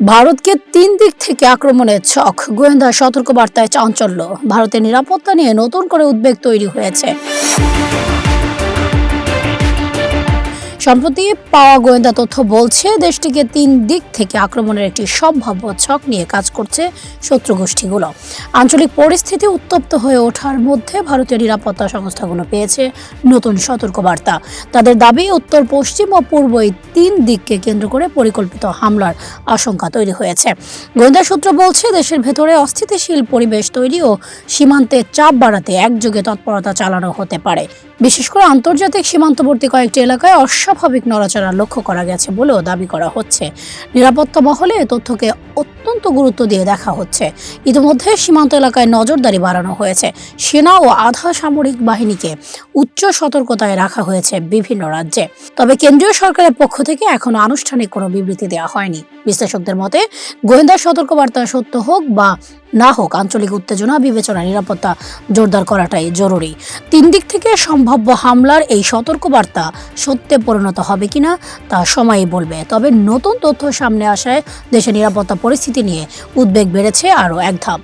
ভারতকে তিন দিক থেকে আক্রমণের ছক। গোয়েন্দা সতর্কবার্তায় চাঞ্চল্য। ভারতের নিরাপত্তা নিয়ে নতুন করে উদ্বেগ তৈরি হয়েছে। সম্প্রতি পাওয়া গোয়েন্দা তথ্য বলছে, দেশটিকে তিন দিক থেকে আক্রমণের একটি সম্ভাব্য ছক নিয়ে কাজ করছে শত্রু গোষ্ঠীগুলো। আঞ্চলিক পরিস্থিতি উত্তপ্ত হয়ে ওঠার মধ্যে ভারতীয় নিরাপত্তা সংস্থাগুলো পেয়েছে নতুন সতর্কবার্তা। তাদের দাবি, উত্তর, পশ্চিম ও পূর্ব এই তিন দিককে কেন্দ্র করে পরিকল্পিত হামলার আশঙ্কা তৈরি হয়েছে। গোয়েন্দা সূত্র বলছে, দেশের ভেতরে অস্থিতিশীল পরিবেশ তৈরি ও সীমান্তে চাপ বাড়াতে একযোগে তৎপরতা চালানো হতে পারে। বিশেষ করে আন্তর্জাতিক সীমান্তবর্তী কয়েকটি এলাকায় অস্বাভাবিক নড়াচড়া লক্ষ্য করা গেছে বলেও দাবি করা হচ্ছে। নিরাপত্তা মহলে তথ্যকে অত্যন্ত গুরুত্ব দিয়ে দেখা হচ্ছে। ইতিমধ্যে সীমান্ত এলাকায় নজরদারি বাড়ানো হয়েছে। সেনা ও আধা সামরিক বাহিনীকে উচ্চ সতর্কতায় রাখা হয়েছে বিভিন্ন রাজ্যে। তবে কেন্দ্রীয় সরকারের পক্ষ থেকে এখনও আনুষ্ঠানিক কোনো বিবৃতি দেওয়া হয়নি। বিশ্লেষকদের মতে, গোয়েন্দা সতর্কবার্তা সত্য হোক বা না হোক, আঞ্চলিক উত্তেজনা বিবেচনা নিরাপত্তা জোরদার করাটাই জরুরি। তিন দিক থেকে সম্ভাব্য হামলার এই সতর্কবার্তা সত্যে পরিণত হবে কিনা তা সময়ই বলবে। তবে নতুন তথ্য সামনে আসায় দেশের নিরাপত্তা পরিস্থিতি নিয়ে উদ্বেগ বেড়েছে আরও এক ধাপ।